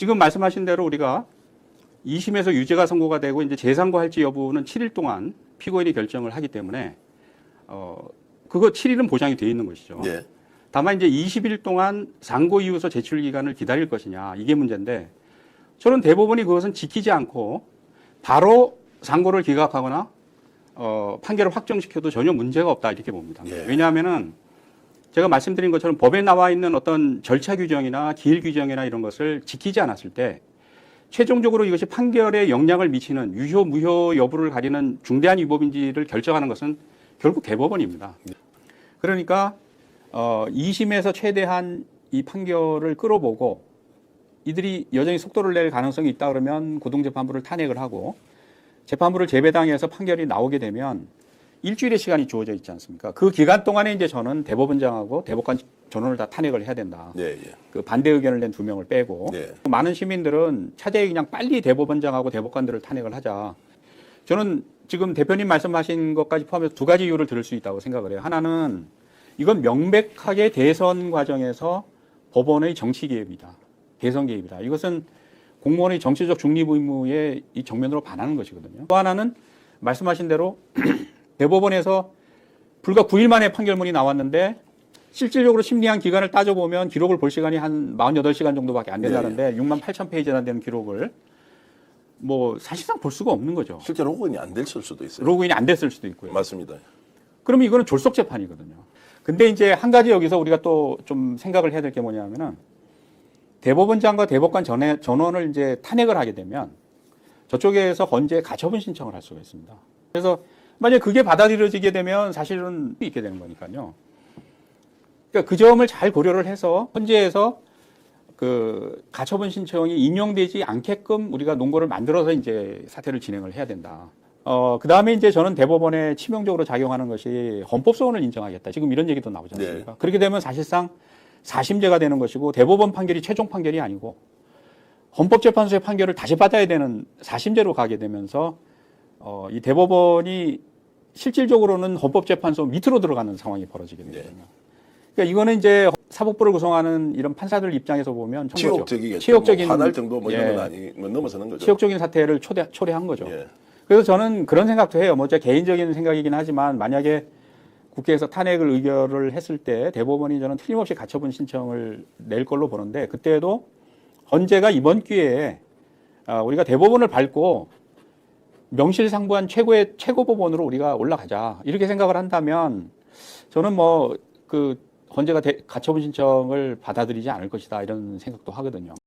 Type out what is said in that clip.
지금 말씀하신 대로 우리가 2심에서 유죄가 선고가 되고 이제 재상고할지 여부는 7일 동안 피고인이 결정을 하기 때문에 어 그거 7일은 보장이 돼 있는 것이죠. 예. 다만 이제 20일 동안 상고 이후서 제출 기간을 기다릴 것이냐 이게 문제인데 저는 대법원이 그것은 지키지 않고 바로 상고를 기각하거나 어, 판결을 확정시켜도 전혀 문제가 없다 이렇게 봅니다. 예. 왜냐하면은 제가 말씀드린 것처럼 법에 나와 있는 어떤 절차 규정이나 기일 규정이나 이런 것을 지키지 않았을 때 최종적으로 이것이 판결에 영향을 미치는 유효 무효 여부를 가리는 중대한 위법인지를 결정하는 것은 결국 대법원입니다. 그러니까 어, 2심에서 최대한 이 판결을 끌어보고 이들이 여전히 속도를 낼 가능성이 있다 그러면 고등재판부를 탄핵을 하고 재판부를 재배당해서 판결이 나오게 되면 일주일의 시간이 주어져 있지 않습니까? 그 기간 동안에 이제 저는 대법원장하고 대법관 전원을 다 탄핵을 해야 된다. 예, 예. 그 반대 의견을 낸 두 명을 빼고 네. 많은 시민들은 차제히 그냥 빨리 대법원장하고 대법관들을 탄핵을 하자. 저는 지금 대표님 말씀하신 것까지 포함해서 두 가지 이유를 들을 수 있다고 생각을 해요. 하나는 이건 명백하게 대선 과정에서 법원의 정치 개입이다. 대선 개입이다. 이것은 공무원의 정치적 중립 의무에 이 정면으로 반하는 것이거든요. 또 하나는 말씀하신 대로 대법원에서 불과 9일 만에 판결문이 나왔는데 실질적으로 심리한 기간을 따져보면 기록을 볼 시간이 한 48시간 정도밖에 안 된다는데 6만 8천 페이지나 되는 기록을 뭐 사실상 볼 수가 없는 거죠. 실제 로그인이 안 됐을 수도 있어요. 로그인이 안 됐을 수도 있고요. 맞습니다. 그러면 이거는 졸속 재판이거든요. 근데 이제 한 가지 여기서 우리가 또 좀 생각을 해야 될 게 뭐냐면은 대법원장과 대법관 전에, 전원을 이제 탄핵을 하게 되면 저쪽에서 헌재 가처분 신청을 할 수가 있습니다. 그래서 만약에 그게 받아들여지게 되면 사실은 있게 되는 거니까요. 그러니까 그 점을 잘 고려를 해서 헌재에서 그 가처분 신청이 인용되지 않게끔 우리가 논거를 만들어서 이제 사태를 진행을 해야 된다. 어, 그 다음에 이제 저는 대법원에 치명적으로 작용하는 것이 헌법소원을 인정하겠다. 지금 이런 얘기도 나오지 않습니까? 그렇게 되면 사실상 사심제가 되는 것이고 대법원 판결이 최종 판결이 아니고 헌법재판소의 판결을 다시 받아야 되는 사심제로 가게 되면서 어, 이 대법원이 실질적으로는 헌법재판소 밑으로 들어가는 상황이 벌어지게 되거든요. 그러니까 이거는 이제 사법부를 구성하는 이런 판사들 입장에서 보면. 치욕적이겠죠. 치욕적인 뭐 화날 정도 뭐 이런 예, 건 아니, 뭐 넘어서는 거죠. 치욕적인 사태를 초대, 초래한 거죠. 예. 그래서 저는 그런 생각도 해요. 뭐제 개인적인 생각이긴 하지만 만약에 국회에서 탄핵을 의결을 했을 때 대법원이 저는 틀림없이 가처분 신청을 낼 걸로 보는데 그때도 헌재가 이번 기회에 아, 우리가 대법원을 밟고 명실상부한 최고의 최고 법원으로 우리가 올라가자 이렇게 생각을 한다면 저는 뭐 그 헌재가 대- 가처분 신청을 받아들이지 않을 것이다 이런 생각도 하거든요.